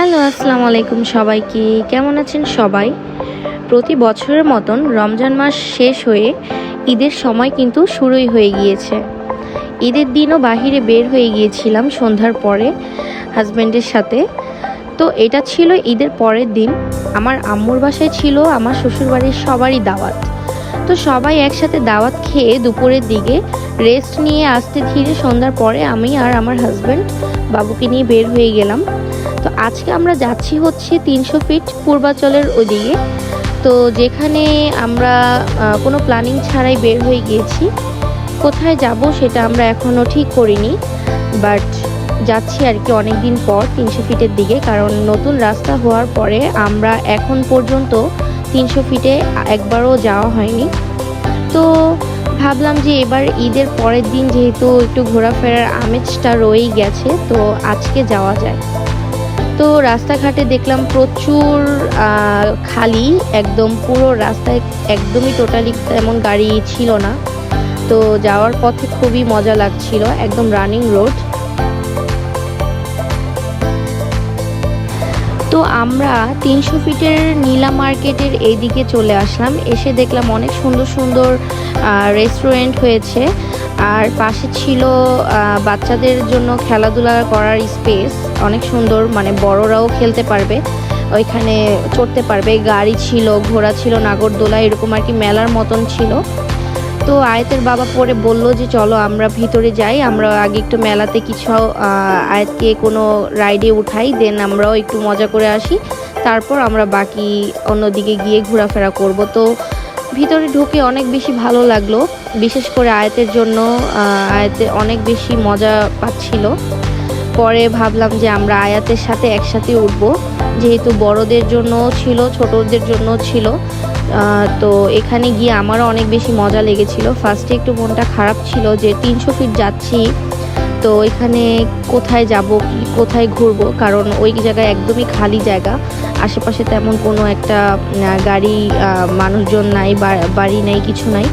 Hello, আসসালামু আলাইকুম সবাইকে। কেমন আছেন সবাই? প্রতি বছরের মতন রমজান মাস শেষ হয়ে ঈদের সময় কিন্তু শুরুই হয়ে গিয়েছে। ঈদের দিনও বাহিরে বের হয়ে গিয়েছিলাম সন্ধ্যার পরে হাজব্যান্ডের সাথে। তো এটা ছিল ঈদের পরের দিন। আমার আম্মুর বাসায় ছিল, আমার শ্বশুরবাড়ির সবারই দাওয়াত। তো সবাই একসাথে দাওয়াত খেয়ে দুপুরের দিকে রেস্ট নিয়ে আসতে ধীরে সন্ধ্যার পরে আমি আর আমার হাজব্যান্ড বাবুকে নিয়ে বের হয়ে গেলাম। তো আজকে আমরা যাচ্ছি হচ্ছে তিনশো ফিট পূর্বাচলের ওদিকে। তো যেখানে আমরা কোনো প্ল্যানিং ছাড়াই বের হয়ে গিয়েছি। কোথায় যাব সেটা আমরা এখনও ঠিক করিনি বাট যাচ্ছি আর কি অনেক দিন পর তিনশো ফিটের দিকে, কারণ নতুন রাস্তা হওয়ার পরে আমরা এখন পর্যন্ত তিনশো ফিটে একবারও যাওয়া হয়নি। তো ভাবলাম যে এবার ঈদের পরের দিন যেহেতু একটু ঘোরাফেরার আমেজটা রয়েই গেছে, তো আজকে যাওয়া যায়। তো রাস্তাঘাটে দেখলাম প্রচুর খালি, একদম পুরো রাস্তায় একদমই টোটালি তেমন গাড়ি ছিল না। তো যাওয়ার পথে খুবই মজা লাগছিল, একদম রানিং রোড তো আমরা তিনশো ফিটের নীলা মার্কেটের এই দিকে চলে আসলাম, এসে দেখলাম অনেক সুন্দর সুন্দর রেস্টুরেন্ট হয়েছে। আর পাশে ছিল বাচ্চাদের জন্য খেলাধুলা করার স্পেস অনেক সুন্দর মানে বড়রাও খেলতে পারবে, ওইখানে চড়তে পারবে, গাড়ি ছিল, ঘোড়া ছিল, নাগরদোলা, এরকম আর কি মেলার মতন ছিল। তো আয়াতের বাবা পরে বলল যে, চলো আমরা ভিতরে যাই, আমরা আগে একটু মেলাতে কিছু আয়াতকে কোনো রাইডে উঠাই দেন আমরাও একটু মজা করে আসি, তারপর আমরা বাকি অন্যদিকে গিয়ে ঘোরাফেরা করব। তো ভিতরে ঢুকে অনেক বেশি ভালো লাগল, বিশেষ করে আয়াতের জন্য আয়াতে অনেক বেশি মজা পাচ্ছিল। পরে ভাবলাম যে আমরা আয়াতের সাথে একসাথে উঠব। যেহেতু বড়দের জন্য ছিল, ছোটদের জন্য ছিল। তো এখানে গিয়ে আমারও অনেক বেশি মজা লেগেছিল। ফার্স্টে একটু মনটা খারাপ ছিল যে তিনশো ফিট যাচ্ছি, তো এখানে কোথায় যাব, কি, কোথায় ঘুরবো? কারণ ওই জায়গায় একদমই খালি জায়গা। আশেপাশে তেমন কোনো একটা গাড়ি মানুষজন নাই বাড়ি নাই, কিছু নাই।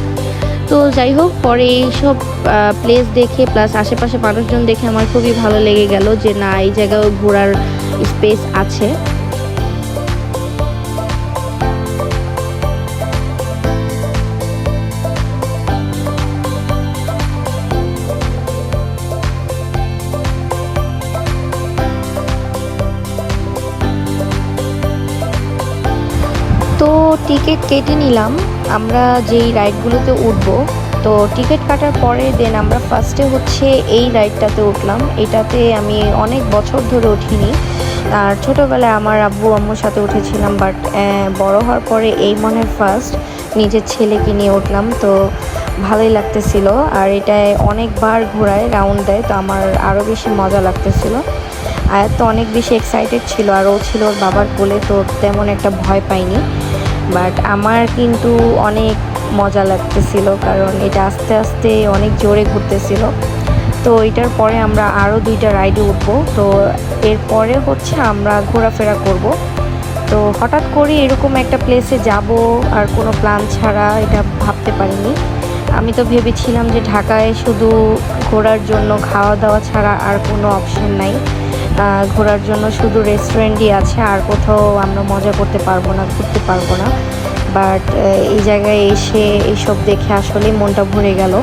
তো যাই হোক, পরে এইসব প্লেস দেখে প্লাস আশেপাশে মানুষজন দেখে আমার খুবই ভালো লেগে গেল যে না, এই জায়গায় ঘোরার স্পেস আছে। টিকিট কেটে নিলাম। আমরা যেই রাইডগুলোতে উঠবো, তো টিকিট কাটার পরে দেন আমরা ফার্স্টে হচ্ছে এই রাইডটাতে উঠলাম। এটাতে আমি অনেক বছর ধরে উঠিনি। আর ছোটোবেলায় আমার আব্বু আম্মুর সাথে উঠেছিলাম বাট বড় হওয়ার পরে এই মনে ফার্স্ট নিজের ছেলেকে নিয়ে উঠলাম, তো ভালোই লাগতেছিল। আর এটায় অনেকবার ঘোরায় রাউন্ড দেয়, তো আমার আরও বেশি মজা লাগতেছিল। আয়াত তো অনেক বেশি এক্সাইটেড ছিল, আর ও ছিল ওর বাবার কোলে, তো তেমন একটা ভয় পাইনি। বাট আমার কিন্তু অনেক মজা লাগতেছিল, কারণ এটা আস্তে আস্তে অনেক জোরে ঘুরতেছিল। তো এটার পরে আমরা আরও দুইটা রাইডে উঠবো। তো এরপরে হচ্ছে আমরা ঘোরাফেরা করব। তো হঠাৎ করে এরকম একটা প্লেসে যাব, আর কোনো প্ল্যান ছাড়া এটা ভাবতে পারিনি। আমি তো ভেবেছিলাম যে ঢাকায় শুধু ঘোরার জন্য খাওয়া দাওয়া ছাড়া আর কোনো অপশন নাই। ঘোরার জন্য শুধু রেস্টুরেন্টই আছে, আর কোথাও আমরা মজা করতে পারব না, ঘুরতে পারব না। বাট এই জায়গায় এসে এইসব দেখে আসলেই মনটা ভরে গেল।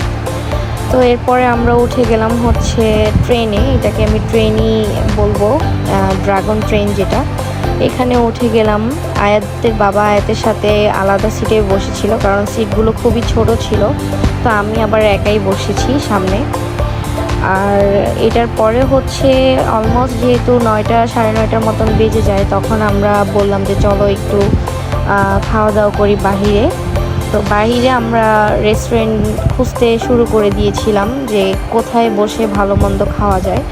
তো এরপরে আমরা উঠে গেলাম হচ্ছে ট্রেনে এটাকে আমি ট্রেনই বলব ড্রাগন ট্রেন যেটা। এখানে উঠে গেলাম। আয়াতের বাবা আয়াতের সাথে আলাদা সিটে বসেছিল, কারণ সিটগুলো খুবই ছোট ছিল। তো আমি আবার একাই বসেছি সামনে। আর এটার পরে হচ্ছে অলমোস্ট যেহেতু নয়টা সাড়ে নয়টার মতন বেজে যায়, তখন আমরা বললাম যে চলো একটু খাওয়া দাওয়া করি বাহিরে। তো বাহিরে আমরা রেস্টুরেন্ট খুঁজতে শুরু করে দিয়েছিলাম যে কোথায় বসে ভালো মন্দ খাওয়া যায়।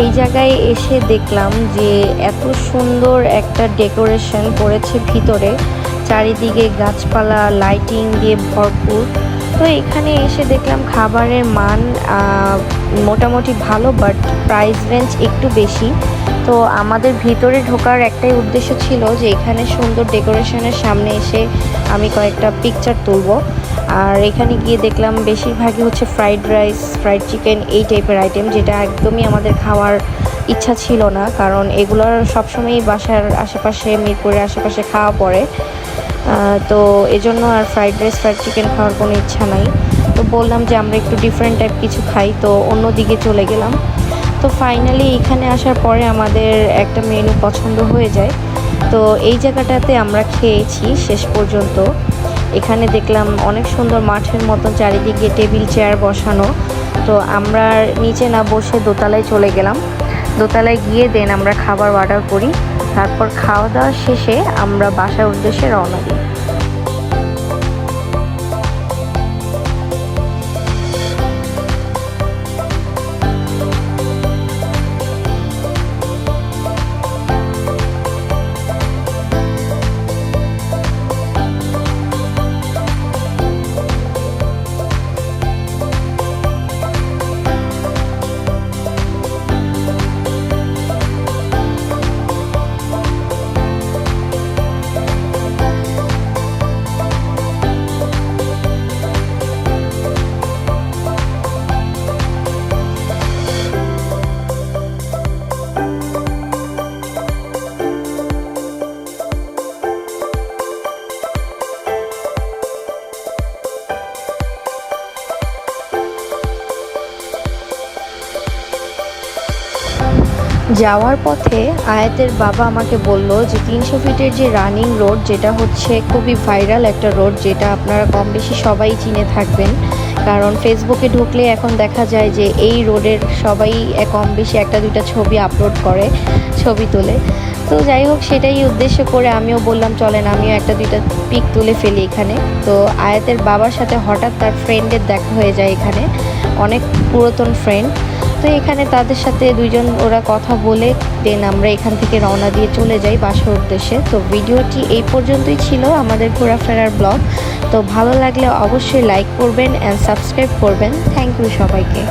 এই জায়গায় এসে দেখলাম যে এত সুন্দর একটা ডেকোরেশন করেছে ভিতরে। চারিদিকে গাছপালা, লাইটিং দিয়ে ভরপুর। তো এখানে এসে দেখলাম খাবারের মান মোটামুটি ভালো বাট প্রাইস রেঞ্জ একটু বেশি। তো আমাদের ভিতরে ঢোকার একটাই উদ্দেশ্য ছিল যে এখানে সুন্দর ডেকোরেশনের সামনে এসে আমি কয়েকটা পিকচার তুলব। আর এখানে গিয়ে দেখলাম বেশিরভাগই হচ্ছে ফ্রাইড রাইস ফ্রাইড চিকেন এই টাইপের আইটেম যেটা একদমই আমাদের খাওয়ার ইচ্ছা ছিল না। কারণ এগুলোর সবসময়ই বাসার আশেপাশে, মিরপুরের আশেপাশে খাওয়া পড়ে। তো এজন্য আর ফ্রাইড রাইস ফ্রাইড চিকেন খাওয়ার কোনো ইচ্ছা নাই। তো বললাম যে আমরা একটু ডিফারেন্ট টাইপ কিছু খাই, তো অন্য দিকে চলে গেলাম। তো ফাইনালি এখানে আসার পরে আমাদের একটা মেনু পছন্দ হয়ে যায়। তো এই জায়গাটাতে আমরা খেয়েছি শেষ পর্যন্ত। এখানে দেখলাম অনেক সুন্দর মাঠের মতো চারিদিকে টেবিল, চেয়ার বসানো। তো আমরা নিচে না বসে দোতলায় চলে গেলাম। দোতলায় গিয়ে দেন আমরা খাবার অর্ডার করি। তারপর খাওয়া দাওয়া শেষে আমরা বাসার উদ্দেশ্যে রওনা দিই। যাওয়ার পথে আয়াতের বাবা আমাকে বলল যে তিনশো ফিটের যে রানিং রোড, যেটা হচ্ছে খুবই ভাইরাল একটা রোড, যেটা আপনারা কম বেশি সবাই চিনে থাকবেন। কারণ ফেসবুকে ঢুকলে এখন দেখা যায় যে এই রোডের সবাই কম বেশি একটা দুইটা ছবি আপলোড করে, ছবি তোলে। তো যাই হোক, সেটাই উদ্দেশ্য করে আমিও বললাম, চলেন আমিও একটা দুইটা পিক তুলে ফেলি এখানে। তো আয়াতের বাবার সাথে হঠাৎ তার ফ্রেন্ডের দেখা হয়ে যায় এখানে, অনেক পুরাতন ফ্রেন্ড তো এখানে তাদের সাথে দুজন ওরা কথা বলে দেন আমরা এখান থেকে রওনা দিয়ে চলে যাই বাসার উদ্দেশ্যে। তো ভিডিওটি এই পর্যন্তই ছিল আমাদের ঘোরাফেরার ব্লগ। তো ভালো লাগলে অবশ্যই লাইক করবেন অ্যান্ড সাবস্ক্রাইব করবেন। থ্যাংক ইউ সবাইকে।